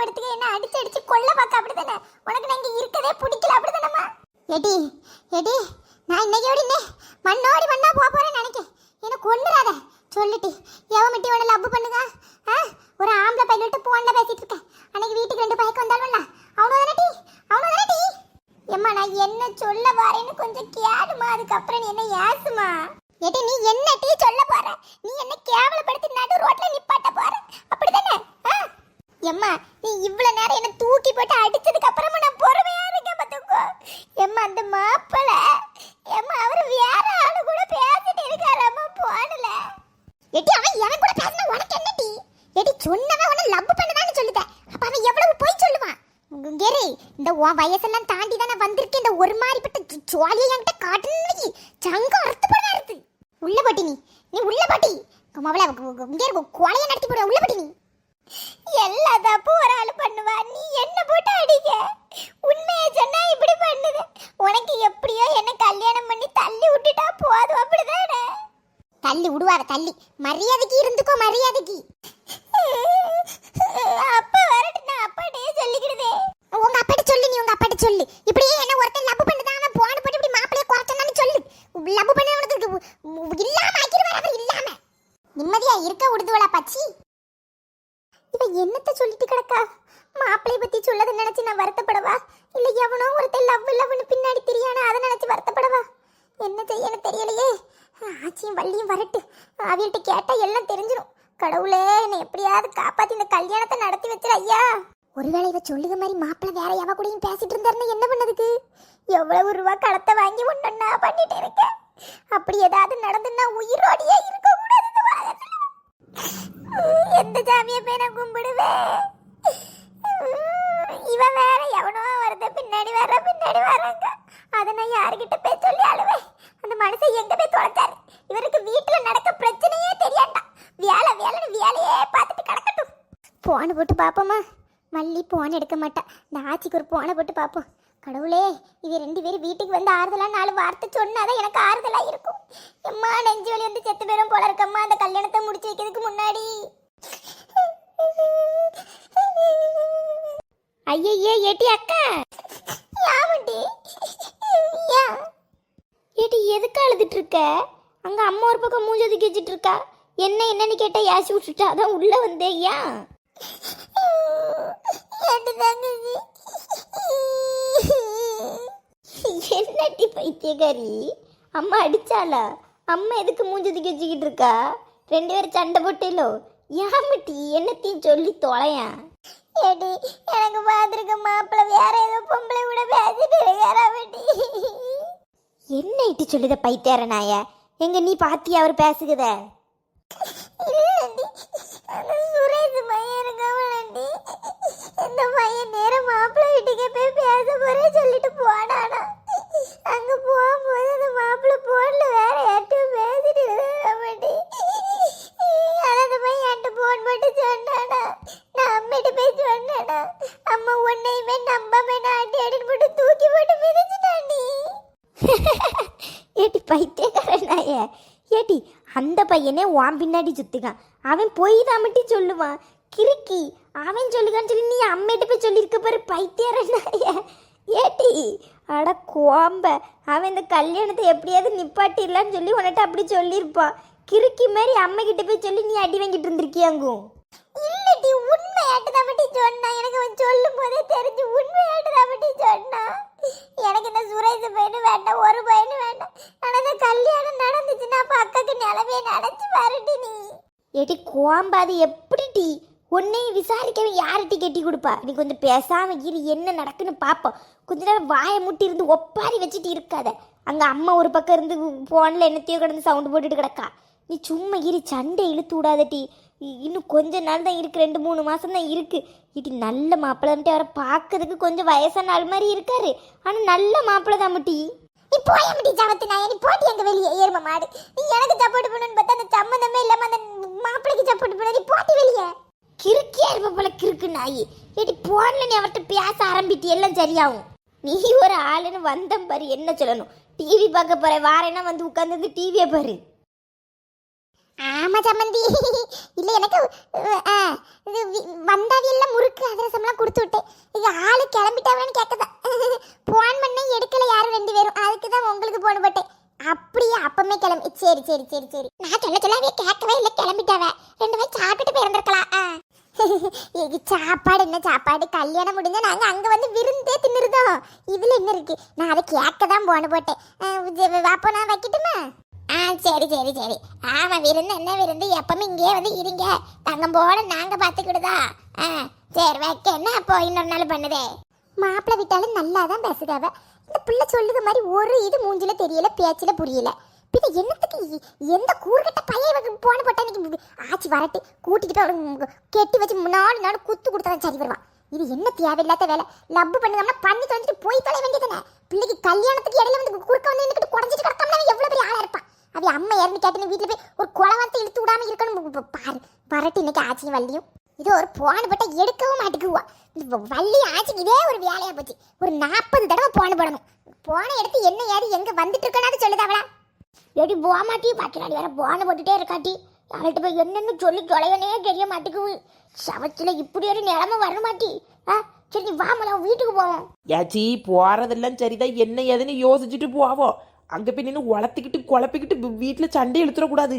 படுத்துக்க என்ன அடிச்சு அடிச்சு கொல்ல பார்க்க அப்படிதானே உனக்கு நான் இங்க இருக்கதே பிடிக்கல அப்படிதானம்மா எடி எடி நான் இன்னைக்கு இன்னே மண்ணோடி மண்ணா போக போறேன்னு நினைக்கேன். என்ன கொண்டுறாத சொல்லிட்டு எவன் மிட்டி உன லவ் பண்ணுங்க ஆ? ஒரு ஆம்பளை பையன்ட்டு போன்ல பேசிட்டு இருக்கேன். அன்னைக்கு வீட்டுக்கு ரெண்டு பையக்கு வந்தாலும் அவனோ தானே டி? அவனோ தானே டி? எம்மா நான் என்ன சொல்ல வரேன்னு கொஞ்சம் கேளுமா. அதுக்கப்புறம் நீ என்ன ஏசுமா? எடி நீ என்ன டீ சொல்ல போற? நீ என்ன கேவலப்படுத்தி நடு ரோட்ல நிப்பாட்ட போற? அப்படிதானே எம்மா நீ இவ்வளவு நேரம் என்ன தூக்கி போட்டு அடிச்சதுக்கு அப்புறமா நான் பொறுமையா இருக்கேன் பாத்துக்கோ எம்மா அந்த மாப்பிள எம்மா அவரு வேற ஆளு கூட பேசிட்டு இருக்காரு. அம்மா போனல எடி அவன் எவன் கூட பேசினா உனக்கு என்ன டீ எடி சொன்னவன் உன லவ் பண்ணதான்னு சொல்லுதேன் அப்ப அவன் எவ்வளவு போய் சொல்லுவான்? கேரி இந்த உன் வயசெல்லாம் தாண்டி தானே வந்திருக்கேன். இந்த ஒரு மாதிரிப்பட்ட ஜோலியை என்கிட்ட காட்டு சங்க அறுத்து போட இருக்கு உள்ள பாட்டி நீ நீ உள்ள பாட்டி அவளை இங்கே இருக்கும் கொலையை நடத்தி போட உள்ள பாட்டி நீ எல்லா தப்பும் ஒரு ஆள் பண்ணுவா நீ என்ன போட்டு அடிக்க உண்மையை சொன்னா இப்படி பண்ணுது உனக்கு எப்படியோ என்ன கல்யாணம் பண்ணி தள்ளி விட்டுட்டா போதும் அப்படிதானே தள்ளி தள்ளி. மரியாதைக்கு இருந்துக்கோ மரியாதைக்கு. அப்பா வரட்டு நான் அப்பாட்டே சொல்லிக்கிறதே உங்க அப்பாட்ட சொல்லு நீ உங்க அப்பாட்ட சொல்லு. இப்படியே என்ன ஒருத்தன் லவ் பண்ணுதான் அவன் போன போட்டு இப்படி மாப்பிளைய குறைச்சான்னு சொல்லு. லவ் பண்ணி உனக்கு இல்லாம ஆக்கிடுவார் அவர் இல்லாம. நிம்மதியா இருக்க விடுதுவளா பச்சி. இவ என்னத்த சொல்லிட்டு கிடக்கா? மாப்பிளைய பத்தி சொல்லதை நினைச்சு நான் வருத்தப்படவா? இல்ல எவனோ ஒருத்தன் லவ் லவ்னு பின்னாடி தெரியானா அதை நினைச்சு வருத்தப்படவா? என்ன செய்யணும் தெரியலையே. ஆச்சியும் வள்ளியும் வரட்டு. அவர்கிட்ட கேட்டால் எல்லாம் தெரிஞ்சிடும் கடவுளே என்னை எப்படியாவது காப்பாத்தி இந்த கல்யாணத்தை நடத்தி வச்சிரு ஐயா. ஒருவேளை இவ சொல்லுக மாதிரி மாப்பிள்ள வேற எவ கூடயும் பேசிட்டு இருந்தாருன்னு என்ன பண்ணதுக்கு? எவ்வளவு ரூபா கடத்தை வாங்கி ஒன்னா பண்ணிட்டு இருக்கேன். அப்படி ஏதாவது நடந்துன்னா உயிரோடையே இருக்க கூடாது எந்த ஜாமியை போய் நான் கும்பிடுவேன் உம், இவன் வேற எவனோ வருது பின்னாடி வர பின்னாடி வராங்க அதை நான் யாருக்கிட்ட போய் சொல்லி அழுவேன் அந்த மனுஷன் எங்க போய் தொலைச்சாரு இவருக்கு வீட்டுல நடக்க பிரச்சனையே தெரியாண்டா வேலை வேலைன்னு வேலையே பார்த்துட்டு கிடக்கட்டும். போன் போட்டு பாப்போமா மல்லி போன் எடுக்க மாட்டா. இந்த ஆச்சிக்கு ஒரு போனை போட்டு பார்ப்போம். கடவுளே இது ரெண்டு பேரும் வீட்டுக்கு வந்து ஆறுதலா நாலு வார்த்தை சொன்னாதான் எனக்கு ஆறுதலா இருக்கும். எம்மா நெஞ்சு வலி வந்து செத்து பேரும் போல இருக்கம்மா. அந்த கல்யாணத்தை முடிச்சு வைக்கிறதுக்கு முன்னாடி. ஐயே ஏட்டி அக்கா. யாவண்டி ஏட்டி எதுக்கு அழுதுட்டு இருக்க? அங்க அம்மா ஒரு பக்கம் மூஞ்சி ஒதுக்கி வச்சுட்டு இருக்கா? என்ன என்னன்னு கேட்டா யாசி விட்டுட்டா? அதான் உள்ள வந்தே ஏன் என்னட்டி பைத்தியக்காரி? அம்மா அடிச்சாளா? அம்மா எதுக்கு மூஞ்சி ஒதுக்கி வச்சுக்கிட்டு இருக்கா? ரெண்டு பேரும் சண்டை போட்டேலோ? ஏமட்டி என்னத்தையும் சொல்லி தொலையான் ஏடி எனக்கு பார்த்துருக்க மாப்பிள்ள வேற ஏதோ பொம்பளை கூட பேசிட்டு இருக்காராமட்டி என்ன இட்டு சொல்லுத பைத்தியார நாய எங்க நீ பாத்தி அவர் அந்த சுரேஷ் பையன் இந்த பையன் நேரம் மாப்பிள்ளை வீட்டுக்கே போய் பேச போறேன் சொல்லிட்டு போனானா அங்க போகும்போது அந்த மாப்பிள்ளை போன்ல வேற யார்ட்டும் பேசிட்டு இருக்காமட்டி அந்த பையன் என்கிட்ட போன் போட்டு சொன்னானா நான் அம்மிட்ட போய் சொன்னேனா அம்மா உன்னையுமே நம்பாம நான் அடி அடின்னு போட்டு தூக்கி போட்டு மிதிச்சுட்டாண்டி ஏட்டி பைத்தியக்காரனாய ஏட்டி அந்த பையனே உன் பின்னாடி சுத்துக்கான் அவன் போய் தான் மட்டும் சொல்லுவான். கிறுக்கி அவன் சொல்லுகான்னு சொல்லி நீ அம்மேட்டு போய் சொல்லியிருக்க பாரு பைத்தியக்காரனாய. ஏட்டி அட கோம்ப அவன் இந்த கல்யாணத்தை எப்படியாவது நிப்பாட்டிடலான்னு சொல்லி உன்கிட்ட அப்படி சொல்லியிருப்பான். கிறுக்கி மாதிரி அம்மைக்கிட்ட கிட்ட போய் சொல்லி நீ அடி வாங்கிட்டு இருந்திருக்கியாங்கும் இல்லடி உண்மையாட்டு தான் பட்டி சொன்னா எனக்கு அவன் சொல்லும் போதே தெரிஞ்சு உண்மையாட்டு தான் பட்டி சொன்னா எனக்கு இந்த சுரேஷ் பையனு வேண்டாம். ஒரு பையன் வேண்டாம் ஆனா இந்த கல்யாணம் நடந்துச்சுன்னா அப்ப அக்காக்கு நிலவையே நடத்தி வரட்டி நீ ஏடி கோம்பாது எப்படி டீ? உன்னையும் விசாரிக்கவே யார்கிட்ட கட்டி கொடுப்பா? நீ கொஞ்சம் பேசாம இரு என்ன நடக்குன்னு பார்ப்போம் கொஞ்ச நேரம் வாயை முட்டி இருந்து ஒப்பாரி வச்சுட்டு இருக்காத. அங்கே அம்மா ஒரு பக்கம் இருந்து ஃபோனில் என்னத்தையோ கிடந்து சவுண்டு போட்டுட்டு கிடக்கா. நீ சும்மா இரு சண்டை இழுத்து விடாத டீ. இன்னும் கொஞ்ச நாள் தான் இருக்குது ரெண்டு மூணு மாதம் தான் இருக்கு. இடி நல்ல மாப்பிள்ளை அவரை பார்க்கறதுக்கு கொஞ்சம் வயசான ஆள் மாதிரி இருக்காரு. ஆனால் நல்ல மாப்பிள்ளை தான் முட்டி நீ போய முட்டி ஜாமத்து நான் நீ போட்டி எங்கள் வெளியே ஏறும மாடு. நீ எனக்கு சப்போர்ட் பண்ணுன்னு பார்த்தா அந்த சம்மந்தமே இல்லாம அந்த மாப்பிளைக்கு சப்போர்ட் பண்ணி போட்டி வெளியே. கிறுக்கியா இருப்ப போல கிறுக்கு நாயி. ஏடி போன்ல நீ அவர்கிட்ட பேச ஆரம்பிட்டு எல்லாம் சரியாகும். நீ ஒரு ஆளுன்னு வந்தம் பாரு என்ன சொல்லணும்? டிவி பார்க்க போற வாரேனா வந்து உட்காந்து டிவியை பாரு. ஆமா சம்மந்தி. இல்ல எனக்கு அஹ், இது வி- முறுக்கு அதிரசம்லாம் கொடுத்து விட்டேன். இது ஆளு கிளம்பிட்டாவேன்னு கேட்கதான் போன் பண்ண எடுக்கல யாரும் ரெண்டு பேரும். அதுக்கு தான் உங்களுக்கு போன போட்டேன். அப்படியே அப்பமே கிளம்பி சரி சரி சரி சரி. நான் சொல்ல சொல்ல கேட்கவே இல்லை கிளம்பிட்டாவ. ரெண்டு பேரும் சாப்பிட்டுட்டு போயிருந்திருக்கலாம். இது சாப்பாடு என்ன சாப்பாடு? கல்யாணம் முடிஞ்சா நாங்கள் அங்கே வந்து விருந்தே தின்னுருதோம் இதில் என்ன இருக்கு? நான் அதை கேட்க தான் போன போட்டேன் அஹ், அப்போ நான் வைக்கட்டுமா? ஆ சரி சரி சரி. ஆமா விருந்து என்ன விருந்து? எப்பவுமே இங்கேயே வந்து இருங்க. தங்கம் போல நாங்கள் பார்த்துக்கிடுதா? ஆ சரி வைக்க. என்ன அப்போ இன்னொரு நாள் பண்ணுதே? மாப்பிள்ளை விட்டாலும் நல்லா தான் பேசுதாவ இந்த பிள்ளை சொல்லுது மாதிரி ஒரு இது மூஞ்சில தெரியல பேச்சில புரியல. பின்ன என்னத்துக்கு எந்த கூறுகட்ட பையன் இவங்க போன போட்டா இன்னைக்கு ஆச்சி வரட்டு கூட்டிட்டு போய் கெட்டி வச்சு நாலு நாள் குத்து கொடுத்தா சரி வருவான். இது என்ன தேவையில்லாத வேலை? லப்பு பண்ணுங்கன்னா பண்ணி தொலைஞ்சிட்டு போய் தொலை வேண்டியதானே பிள்ளைக்கு கல்யாணத்துக்கு இடையில வந்து குறுக்க வந்து நின்றுட்டு குடஞ்சிட்டு கிடக்காம எவ்வளவு பெரிய ஆளா இருப்பான்? அவ அம்மா இறந்து கேட்டு வீட்டில் போய் ஒரு குளவத்தை இழுத்து விடாம இருக்கணும். பாரு வரட்டு இன்னைக்கு ஆச்சியும் வள்ளியும். இது ஒரு போன பட்டா எடுக்கவும் மாட்டேங்குவா. வள்ளி ஆச்சுக்கு இதே ஒரு வேலையா போச்சு. ஒரு நாற்பது தடவை போன போடணும். போன எடுத்து என்ன ஏறி எங்க வந்துட்டு இருக்கனாவது சொல்லுதாவளா எடி போக மாட்டி பாக்கிறாடி வேற போன போட்டுட்டே இருக்காட்டி. யார்கிட்ட போய் என்னன்னு சொல்லி தொலைவனே தெரிய மாட்டேங்குது சவத்துல இப்படி ஒரு நிலைமை வர மாட்டி. ஆ சரி நீ வாமல வீட்டுக்கு போவோம் ஏச்சி போறதெல்லாம் சரிதான். என்ன ஏதுன்னு யோசிச்சுட்டு போவோம் அங்க போய் நின்று உளத்திக்கிட்டு குழப்பிக்கிட்டு வீட்டில் சண்டை இழுத்துடக்கூடாது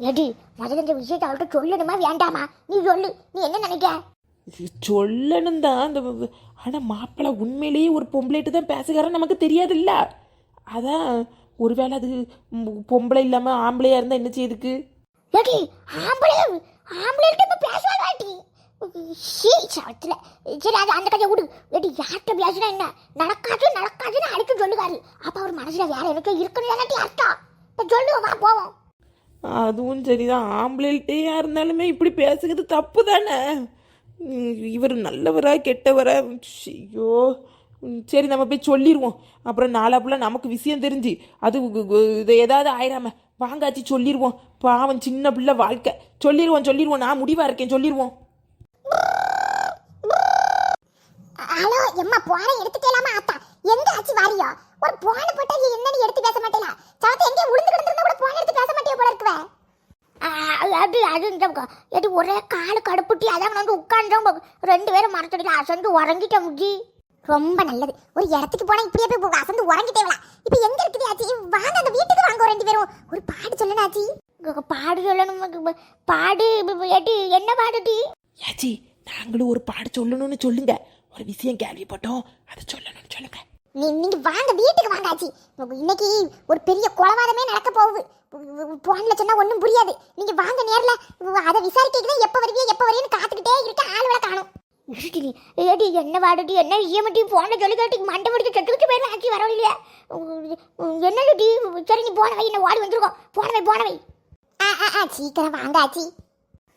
எடி முதல்ல இந்த விஷயத்தை அவள்கிட்ட சொல்லணுமா வேண்டாமா? நீ சொல்லு. நீ என்ன நினைக்க? சொல்லணும் தான். அந்த ஆனால் மாப்பிள்ளை உண்மையிலேயே ஒரு பொம்பளைட்டு தான் பேசுகிறாரன்னு நமக்கு தெரியாதுல்ல. அதான் ஒருவேளை அது பொம்பளை இல்லாமல் ஆம்பளையா இருந்தால் என்ன செய்யுதுக்கு? ஏடி ஆம்பளை ஆம்பளைகிட்ட இப்ப பேசுவா வாட்டி ஷீ சவத்துல. சரி அது அந்த கதையை விடு. ஏடி யார்கிட்ட பேசுனா என்ன? நடக்காது நடக்காதுன்னு அடிக்க சொல்லுகாரு அப்ப அவர் மனசுல வேற எனக்கு இருக்குன்னு இல்லாட்டி அர்த்தம். இப்ப சொல்லுவோம் வா போவோம். அதுவும் சரிதான். ஆம்பளைகிட்டேயா இருந்தாலுமே இப்படி பேசுகிறது தப்பு தானே? இவர் நல்லவரா கெட்டவரா? ஐயோ சரி நம்ம போய் சொல்லிடுவோம் அப்புறம் நாளாப்புல நமக்கு விஷயம் தெரிஞ்சு அது இது ஏதாவது ஆயிராம வாங்காச்சு சொல்லிடுவோம் பாவம் சின்ன பிள்ளை வாழ்க்கை. சொல்லிடுவோம் சொல்லிடுவோம் நான் முடிவா இருக்கேன் சொல்லிடுவோம் ஹலோ எம்மா போன எடுத்துக்கலாமா ஆத்தா? எங்க ஆச்சு வாரியோ? ஒரு போன போட்டா நீ என்னன்னு எடுத்து பேச மாட்டேல சவத்தை எங்கே உளுந்து கிடந்திருந்தா கூட போன எடுத்து பேச மாட்டே போல இருக்குவே அது அது இந்த எது ஒரே காலு கடுப்புட்டி. அதான் வந்து உட்காந்தோம் ரெண்டு பேரும் மரத்தடியில் அசந்து உறங்கிட்ட முடி ரொம்ப நல்லது. ஒரு இடத்துக்கு போனா இப்படியே போய் போ- அசந்து உறங்கிட்டேவலாம் இப்போ எங்க இருக்குது ஆச்சி? வாங்க அந்த வீட்டுக்கு வாங்க ரெண்டு பேரும். ஒரு பாடு சொல்லணும் ஆச்சி. பாடு சொல்லணும் பாடு ஏட்டி என்ன பாடுட்டி ஏச்சி நாங்களும் ஒரு பாடு சொல்லணும்னு சொல்லுங்க. ஒரு விஷயம் கேள்விப்பட்டோம். அதை சொல்லணும்னு சொல்லுங்க. நீ நீங்க வாங்க வீட்டுக்கு வாங்க ஆச்சி. இன்னைக்கு ஒரு பெரிய கொலவாதமே நடக்க போகுது. போன்ல சொன்னா ஒண்ணும் புரியாது. நீங்க வாங்க நேர்ல. அதை விசாரிக்க எப்ப வருவியோ எப்ப வருவியோன்னு காத்துக்கிட்டே இருக்க ஆளுவளை காணும். ஏடி என்ன வாடடி? என்ன ஈயமட்டி போன சொல்லி கேட்டு மண்டை முடிச்சு செத்துக்கிட்டு ஆக்கி ஆச்சி வரவில்லையா என்னடி சரி நீ போனவை என்ன ஓடி வந்துருக்கோம் போனவை போனவை ஆ ஆ ஆ சீக்கிரம் வாங்க ஆச்சி.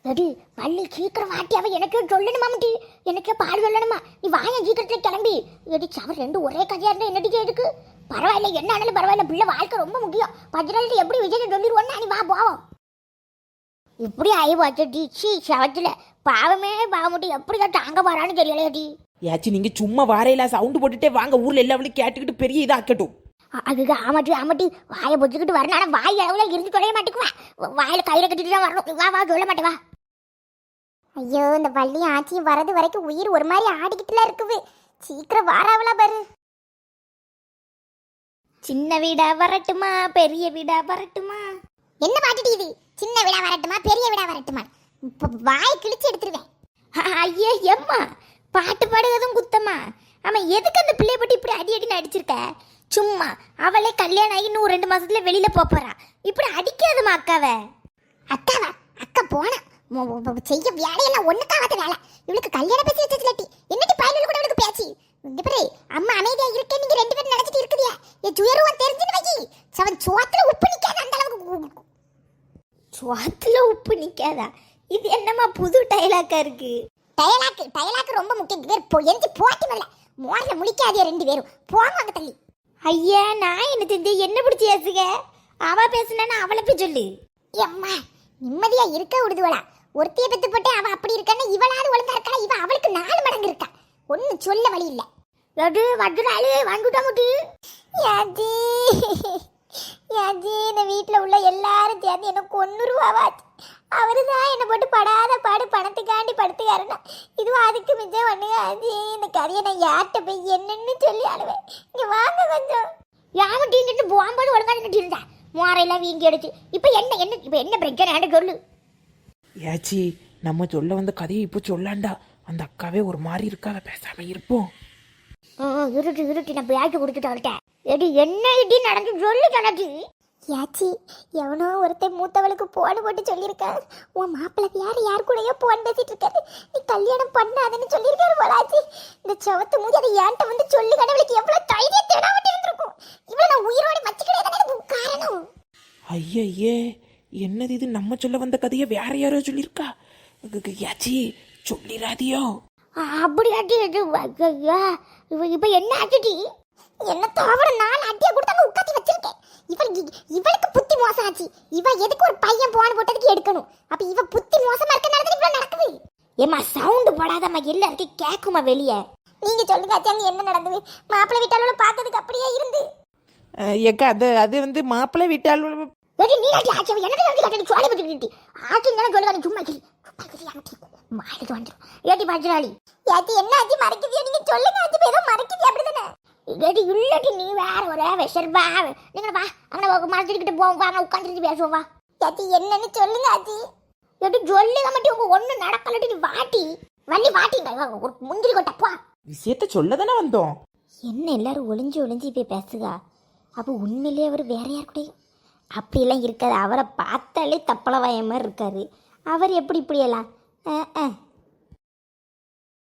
எடி வள்ளி சீக்கிரம் வாட்டி அவ எனக்கு சொல்லணுமா முட்டி? எனக்கு பாடு சொல்லணுமா? நீ வாங்க சீக்கிரத்துல கிளம்பி. எடி சவர் ரெண்டு ஒரே கதையா இருந்தா என்னடி எதுக்கு? பரவாயில்ல என்ன ஆனாலும் பரவாயில்ல பிள்ளை வாழ்க்கை ரொம்ப முக்கியம். பதினாலு எப்படி விஜய் சொல்லிடுவோன்னா நீ வா போவோம். இப்படி ஆகி போச்சு சீ சவத்துல. பாவமே பாவமுட்டி. எப்படி தான் தாங்க போறான்னு தெரியலையடி ஏச்சி நீங்க சும்மா வாரையில சவுண்டு போட்டுட்டே வாங்க. ஊர்ல எல்லாவளையும் கேட்டுக்கிட்டு பெரிய இதாக்கட்டும் அதுக்கு ஆமாட்டி ஆமாட்டி வாயை பொச்சுக்கிட்டு வரணும். ஆனா வாய் அளவுல இருந்து தொலைய மாட்டேக்குவேன் வாயில கையில கட்டிட்டு தான் வரணும். வா வா சொல்ல மாட்டே வா. ஐயோ இந்த வள்ளி ஆச்சியும் வரது வரைக்கும் உயிர் ஒரு மாதிரி ஆடிக்கிட்டுல இருக்குது. சீக்கிரம் வாராவளா பாரு. சின்ன வீடா வரட்டுமா? பெரிய வீடா வரட்டுமா? என்ன பாட்டுடி இது? சின்ன விழா வரட்டுமா பெரிய விழா வரட்டுமா? இப்ப வாய் கிழிச்சு எடுத்துருவேன். ஐயே எம்மா? பாட்டு பாடுவதும் குத்தமா? ஆமா எதுக்கு அந்த பிள்ளைய பட்டி இப்படி அடி அடி அடிச்சிருக்க? சும்மா அவளே கல்யாணம் ஆகி இன்னும் ரெண்டு மாசத்துல வெளியில போப் போறா. இப்படி அடிக்காதம்மா அக்காவை. அக்காவா? அக்கா போனா. செய்ய வேலையெல்லாம் ஒண்ணுக்காகாத வேலை. இவளுக்கு கல்யாணம் பேசி வச்சதுலட்டி என்னடி பயனில் கூட இவளுக்கு பேச்சு? இங்க அம்மா அமைதியா இருக்கேன் நீங்க ரெண்டு பேரும் நினைச்சிட்டு இருக்குதியா? என் துயருவம் தெரிஞ்சுன்னு வை சவன் சோத்துல உப்பு நிக்காத அந்த அளவுக்கு சோத்துல உப்பு நிக்காதா? இது என்னம்மா புது டயலாக்கா இருக்கு? டயலாக்கு டயலாக்கு ரொம்ப முக்கியம். பேர் போ எஞ்சி போட்டி முதல்ல. மோர்ல முழிக்காதே ரெண்டு பேரும். போங்க தள்ளி. ஐயா நான் என்ன செஞ்சு? என்ன பிடிச்சி ஏசுக அவ பேசுனா அவளை போய் சொல்லு. எம்மா நிம்மதியா இருக்க விடுதுவளா. ஒருத்தைய பெத்து போட்டு அவ அப்படி இருக்கான்னு இவளாவது ஒழுங்கா இருக்கா இவ அவளுக்கு நாலு மடங்கு இருக்கா. ஒண்ணு சொல்ல வழி இல்ல. எடு வஜ்ராலு வந்துட்டா முட்டி யாதி ஏஜி இந்த வீட்டில் உள்ள எல்லாரும் சேர்ந்து என்ன கொன்னுருவாவாச்சு அவரு தான் என்னை போட்டு படாத பாடு பணத்துக்காண்டி படுத்துக்காருன்னா. இதுவும் அதுக்கு மிச்சம் பண்ணுங்க ஆஜி இந்த கதையை நான் யார்கிட்ட போய் என்னன்னு சொல்லி அழுவேன். இங்கே வாங்க கொஞ்சம். யாரும் டீங்கிட்டு போகும்போது ஒழுங்கா நின்றுட்டு இருந்தா? மோரையெல்லாம் வீங்கி எடுத்து இப்போ என்ன என்ன இப்போ என்ன பிரச்சனை? சொல்லு. ஏச்சி நம்ம சொல்ல வந்த கதையை இப்போ சொல்லாண்டா. அந்த அக்காவே ஒரு மாதிரி இருக்காத பேசாம இருப்போம். ஆ, இருட்டு இருட்டு. நான் பேச்சு கொடுத்துட்டு எடி என்ன இடி நடந்து? சொல்லு கணக்கு யாச்சி எவனோ ஒருத்தன் மூத்தவளுக்கு போன் போட்டு சொல்லியிருக்கான் உன் மாப்பிள்ளை வேற யார் கூடயோ போன் பேசிட்டு இருக்காரு. நீ கல்யாணம் பண்ணாதன்னு சொல்லியிருக்காரு போலாச்சி இந்த செவத்து மூஞ்சி அதை ஏன்ட்ட வந்து சொல்லு கடவுளுக்கு எவ்வளவு தைரியம் தேடாமட்டி இருந்திருக்கும். இவ்வளவு நான் உயிரோட வச்சுக்கிறதே காரணம்? ஐயையே என்னது இது? நம்ம சொல்ல வந்த கதையை வேற யாரோ சொல்லியிருக்கா? ஏச்சி சொல்லிடாதியோ அப்படி இவ இப்ப என்ன ஆச்சுடி? என்ன தவிர நாலு அடியை கொடுத்தாங்க உட்காந்து வச்சிருக்கேன். இவளுக்கு இவளுக்கு புத்தி மோசம் ஆச்சு இவ எதுக்கு ஒரு பையன் போன போட்டதுக்கு எடுக்கணும்? அப்ப இவ புத்தி மோசமா இருக்கனால தான் இவ்வளவு நடக்குது? ஏமா சவுண்ட் போடாதம்மா எல்லாருக்கும் கேக்குமா வெளியே? நீங்க சொல்லுங்க அச்சாங்க என்ன நடந்தது? மாப்பிள்ளை வீட்டாளோட பார்த்ததுக்கு அப்படியே இருந்து. ஏக்கா அது அது வந்து மாப்பிள்ளை வீட்டால் ஏடி நீ ஆச்சு ஆச்சு என்ன நடந்து கட்டி சோலை பத்தி ஆச்சு என்ன சொல்லுங்க சும்மா கிளி மாடுது வந்துடும் ஏடி பஜ்ராளி ஏடி என்ன ஆச்சு மறைக்குதியா நீங்க சொல்லுங்க ஆச்சு ஏதோ மறைக்குது அப்படிதானே? ஏடி இல்லடி நீ வேற ஒரே விஷர் வா. நீங்க வா. அங்கே மறைச்சிக்கிட்டு போவோம் வாங்க உட்காந்துட்டு பேசுவோம் வா. ஏடி என்னன்னு சொல்லுங்க ஆச்சு ஏடி சொல்லுங்க மட்டும். உங்க ஒண்ணு நடக்கலடி நீ வாட்டி. வள்ளி வாட்டிங்க ஒரு முந்திரி கொட்டப்பா விஷயத்த சொல்ல தானே வந்தோம்? என்ன எல்லாரும் ஒளிஞ்சு ஒளிஞ்சு போய் பேசுகா அப்போ உண்மையிலேயே அவர் வேற யார் கூடயும்? அப்படியெல்லாம் இருக்காது. அவரை பார்த்தாலே தப்பளவாய மாதிரி இருக்காரு. அவர் எப்படி இப்படியெல்லாம்? அஹ், அஹ்.